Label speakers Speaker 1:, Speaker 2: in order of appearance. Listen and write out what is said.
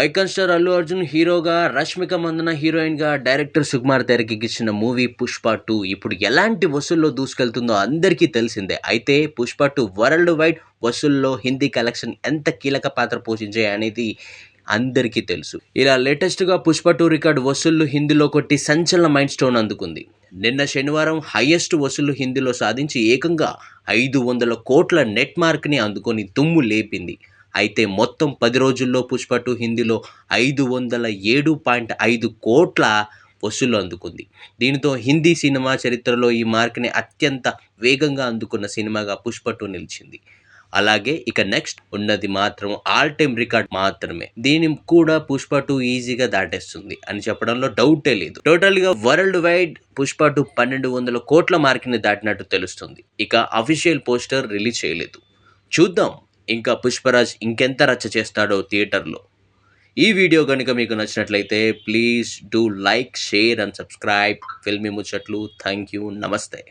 Speaker 1: Icon star Allu Arjun హీరోగా రష్మిక మందన హీరోయిన్గా director Sukumar తెరకెక్కించిన మూవీ పుష్ప టూ ఇప్పుడు ఎలాంటి వసూల్లో దూసుకెళ్తుందో అందరికీ తెలిసిందే. అయితే పుష్ప టూ వరల్డ్ వైడ్ వసూల్లో హిందీ కలెక్షన్ ఎంత కీలక పాత్ర పోషించాయి అనేది అందరికీ తెలుసు. ఇలా లేటెస్ట్గా పుష్ప టూ రికార్డ్ వసూళ్ళు హిందీలో కొట్టి సంచలన మైండ్ స్టోన్ అందుకుంది. నిన్న శనివారం హైయెస్ట్ వసూళ్ళు హిందీలో సాధించి ఏకంగా ఐదు వందల కోట్ల నెట్ మార్క్ని అందుకొని తుమ్ము లేపింది. అయితే మొత్తం పది రోజుల్లో పుష్పటు హిందీలో ఐదు వందల ఏడు పాయింట్ ఐదు కోట్ల వసూళ్ళు అందుకుంది. దీనితో హిందీ సినిమా చరిత్రలో ఈ మార్క్ని అత్యంత వేగంగా అందుకున్న సినిమాగా పుష్ప టూ నిలిచింది. అలాగే ఇక నెక్స్ట్ ఉన్నది మాత్రం ఆల్ టైమ్ రికార్డ్ మాత్రమే. దీని కూడా పుష్ప టూ ఈజీగా దాటేస్తుంది అని చెప్పడంలో డౌటే లేదు. టోటల్గా వరల్డ్ వైడ్ పుష్ప టూ పన్నెండు వందల కోట్ల మార్కిని దాటినట్టు తెలుస్తుంది. ఇక అఫీషియల్ పోస్టర్ రిలీజ్ చేయలేదు. చూద్దాం. ఇంకా పుష్పరాజ్ ఇంకెంత రచ్చ చేస్తాడో థియేటర్లో. ఈ వీడియో కనుక మీకు నచ్చినట్లయితే please do like share and subscribe. Filmy ముచ్చట్లు. Thank you. నమస్తే.